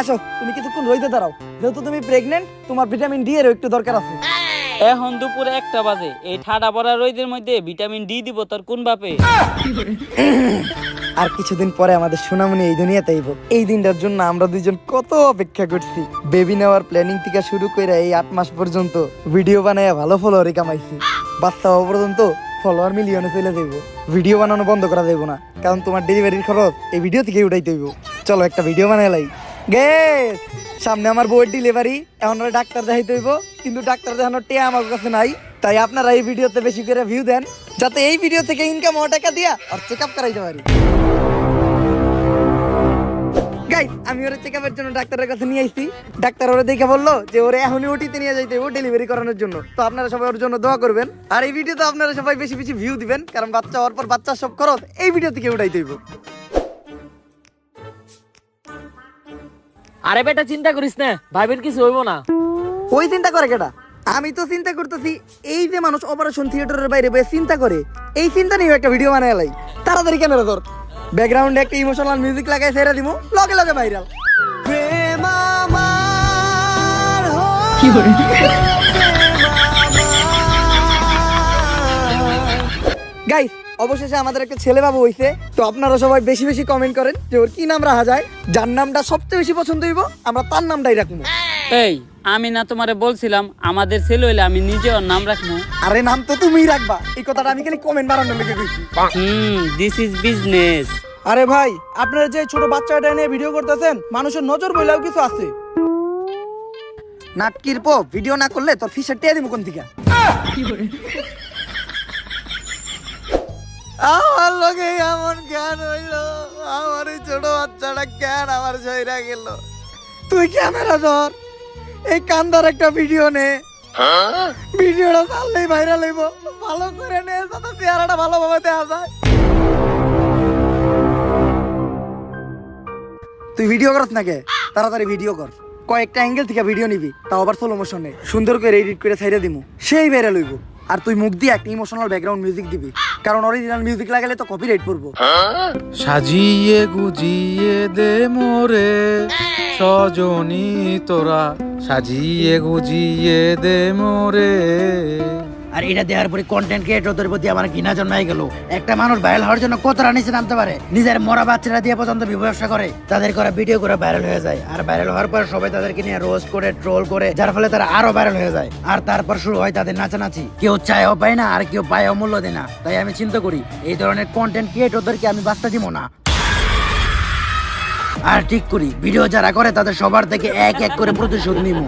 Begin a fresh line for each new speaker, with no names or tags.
আসো তুমি কিছুক্ষণ রইতে দাঁড়াও। যেহেতু তুমি প্রেগনেন্ট তোমার ভিটামিন ডি এর একটু দরকার আছে।
এখন দুপুরে একটা বাজে। এই ঠাডা পড়া রোদের মধ্যে ভিটামিন ডি দিব তোর কোন বাপে?
আর কিছুদিন পরে আমাদের সোনামণি এই দুনিয়াতে আইব। এই দিনটার জন্য আমরা দুইজন কত অপেক্ষা করছি। বেবি নেওয়ার প্ল্যানিং থেকে শুরু করে এই আট মাস পর্যন্ত ভিডিও বানায় ভালো ফলোয়ারই কামাইছি। বাচ্চা হওয়া পর্যন্ত ফলোয়ার মিলিয়নে চলে যাইব। ভিডিও বানানো বন্ধ করা যাইব না কারণ তোমার ডেলিভারির খরচ এই ভিডিও থেকে উঠাইতে হইব। চলো একটা ভিডিও বানাই লাই। সামনে আমার বউয়ের ডেলিভারি এখন ডাক্তার দেখাইতে হইব, কিন্তু ডাক্তার দেখানোর টিয়া আমার কাছে নাই, তাই আপনারা এই ভিডিওতে বেশি করে ভিউ দেন, যাতে এই ভিডিও থেকে ইনকাম হওয়া টাকা দিয়া আর চেক আপ করাইতে পারি। আমি ওরা চেক আপের জন্য ডাক্তারের কাছে নিয়ে আইছি, ডাক্তার ওরা দেখে বলল যে ওরে এখনই ওটিতে নিয়ে যাইতে ও ডেলিভারি করানোর জন্য, তো আপনারা সবাই ওর জন্য দোয়া করবেন, আর এই ভিডিওতে আপনারা সবাই বেশি বেশি ভিউ দিবেন, কারণ বাচ্চা হওয়ার পর বাচ্চার সব খরচ এই ভিডিও থেকে উঠাইতে হইব।
আরে বেটা চিন্তা করিস না ভাইবের কিছু হইব না।
ওই চিন্তা করে কেটা আমি তো চিন্তা করতেছি এই যে মানুষ অপারেশন থিয়েটারের বাইরে বসে চিন্তা করে এই চিন্তা নিয়ে একটা ভিডিও বানায় লাই। তাড়াতাড়ি ক্যামেরা ধর ব্যাকগ্রাউন্ডে একটা ইমোশনাল মিউজিক লাগাই সেরা দিব লগে লগে ভাইরাল গাইস অবশেষে আমাদের একটা ছেলে বাবু হইছে তো আপনারা সবাই বেশি বেশি কমেন্ট করেন যে ওর কি নাম রাখা যায় যার নামটা সবচেয়ে বেশি পছন্দ হইব আমরা তার নামটাই রাখব।
এই আমি না তোমারে বলছিলাম আমাদের ছেলে হইলে আমি নিজে ওর নাম রাখব।
আরে নাম তো তুমিই রাখবা এই কথাটা আমি খালি কমেন্ট বানানোর লেগে কইছি।
হুম দিস ইজ বিজনেস
আরে ভাই আপনারা যে ছোট বাচ্চাটা নিয়ে ভিডিও করতেছেন মানুষের নজর বইলেও কিছু আছে।
নাটকির পো ভিডিও না করলে তোর ফিসের টিয়া দিব কোন থেকে? আমার লগে এমন জ্ঞান হইল আমার এই ছোট বাচ্চাটা জ্ঞান আমার জয়রা গেল। তুই ক্যামেরা ধর এই কান্দার একটা ভিডিও নে। ভিডিওটা চাললেই ভাইরাল হইব ভালো করে নে যাতে চেহারাটা ভালোভাবে দেখা যায়। তুই ভিডিও করস না কে? তাড়াতাড়ি ভিডিও কর। কয়েকটা অ্যাঙ্গেল থেকে ভিডিও নিবি তাও আবার স্লো মোশনে সুন্দর করে এডিট করে ছাইড়ে দিমু। সেই ভাইরাল হইব। আর তুই মুখ দিয়ে একটা ইমোশনাল ব্যাকগ্রাউন্ড মিউজিক দিবি। কারণ অরিজিনাল মিউজিক লাগালে তো কপিরাইট পড়ব।
সাজিয়ে গুজিয়ে দে মোরে, সজনী তোরা। সাজিয়ে গুজিয়ে দে মোরে।
আর এটা দেওয়ার পরে কন্টেন্ট ক্রিয়েটরদের প্রতি আমার ঘৃণা জন্মাই গেল। একটা মানুষ ভাইরাল হওয়ার জন্য কতটা নিচে নামতে পারে? নিজের মরা বাচ্চারা দিয়ে পর্যন্ত ব্যবসা করে, তাদের করা ভিডিও করে ভাইরাল হয়ে যায়। আর ভাইরাল হওয়ার পর সবাই তাদেরকে নিয়ে রোজ করে ট্রোল করে, যার ফলে তারা আরও ভাইরাল হয়ে যায়। আর তারপর শুরু হয় তাদের নাচানাচি। কেউ চায়ও পায় না, আর কেউ পায়ও মূল্য দেয় না। তাই আমি চিন্তা করি, এই ধরনের কন্টেন্ট ক্রিয়েটরদেরকে আমি বাস্তা দিব না। আর ঠিক করি ভিডিও যারা করে তাদের সবার থেকে এক এক করে প্রতিশোধ নিব।